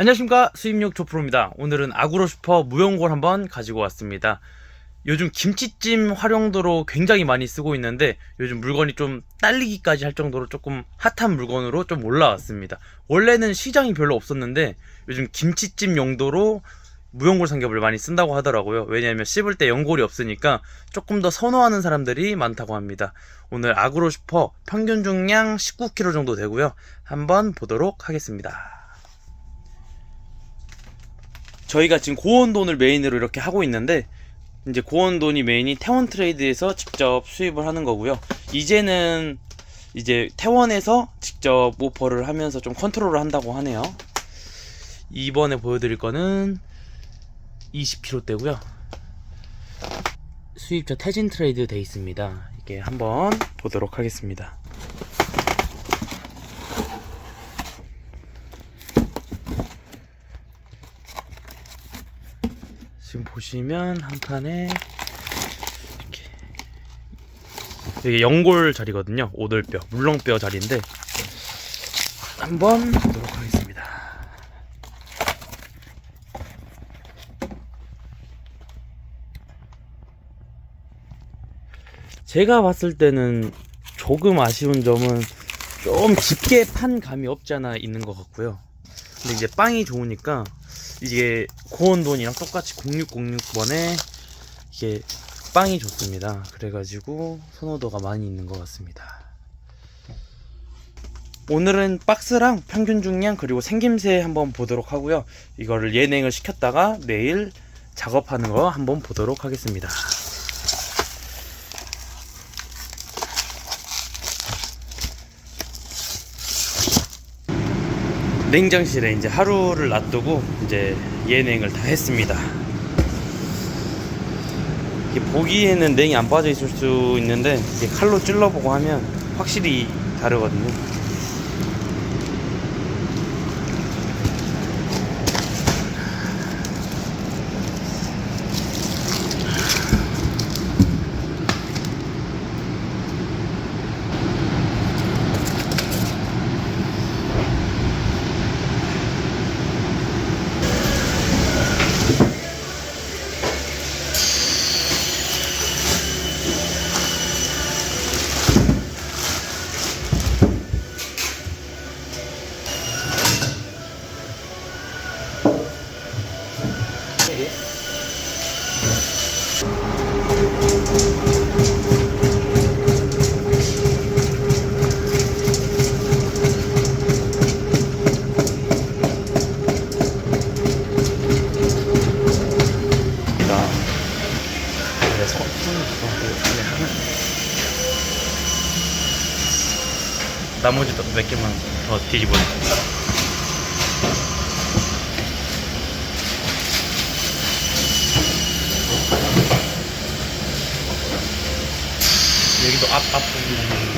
안녕하십니까. 수입육 조프로입니다. 오늘은 아구로 슈퍼 무용골 한번 가지고 왔습니다. 요즘 김치찜 활용도로 굉장히 많이 쓰고 있는데 요즘 물건이 좀 딸리기까지 할 정도로 조금 핫한 물건으로 좀 올라왔습니다. 원래는 시장이 별로 없었는데 요즘 김치찜 용도로 무용골 삼겹을 많이 쓴다고 하더라고요. 왜냐하면 씹을 때 연골이 없으니까 조금 더 선호하는 사람들이 많다고 합니다. 오늘 아구로 슈퍼 평균 중량 19kg 정도 되고요. 한번 보도록 하겠습니다 저희가 지금 고온돈을 메인으로 이렇게 하고 있는데 이제 고온돈이 메인이 태원 트레이드에서 직접 수입을 하는 거고요. 이제는 이제 태원에서 직접 오퍼를 하면서 좀 컨트롤을 한다고 하네요. 이번에 보여드릴 거는 20kg대고요. 수입처 태진 트레이드 돼 있습니다. 이게 한번 보도록 하겠습니다. 지금 보시면 한 칸에 이렇게 이게 연골 자리거든요. 오돌뼈, 물렁뼈 자리인데 한번 보도록 하겠습니다. 제가 봤을 때는 조금 아쉬운 점은 좀 깊게 판 감이 없지 않아 있는 것 같고요. 근데 이제 빵이 좋으니까 이게 고온돈이랑 똑같이 0606번에 이게 빵이 좋습니다. 그래가지고 선호도가 많이 있는 것 같습니다. 오늘은 박스랑 평균 중량 그리고 생김새 한번 보도록 하고요. 이거를 예냉을 시켰다가 내일 작업하는 거 한번 보도록 하겠습니다. 냉장실에 이제 하루를 놔두고 이제 예냉을 다 했습니다. 이게 보기에는 냉이 안 빠져 있을 수 있는데 이게 칼로 찔러보고 하면 확실히 다르거든요. 나 그래서 나머지도 몇 개만 더 뒤집어 여기도 앞 앞부분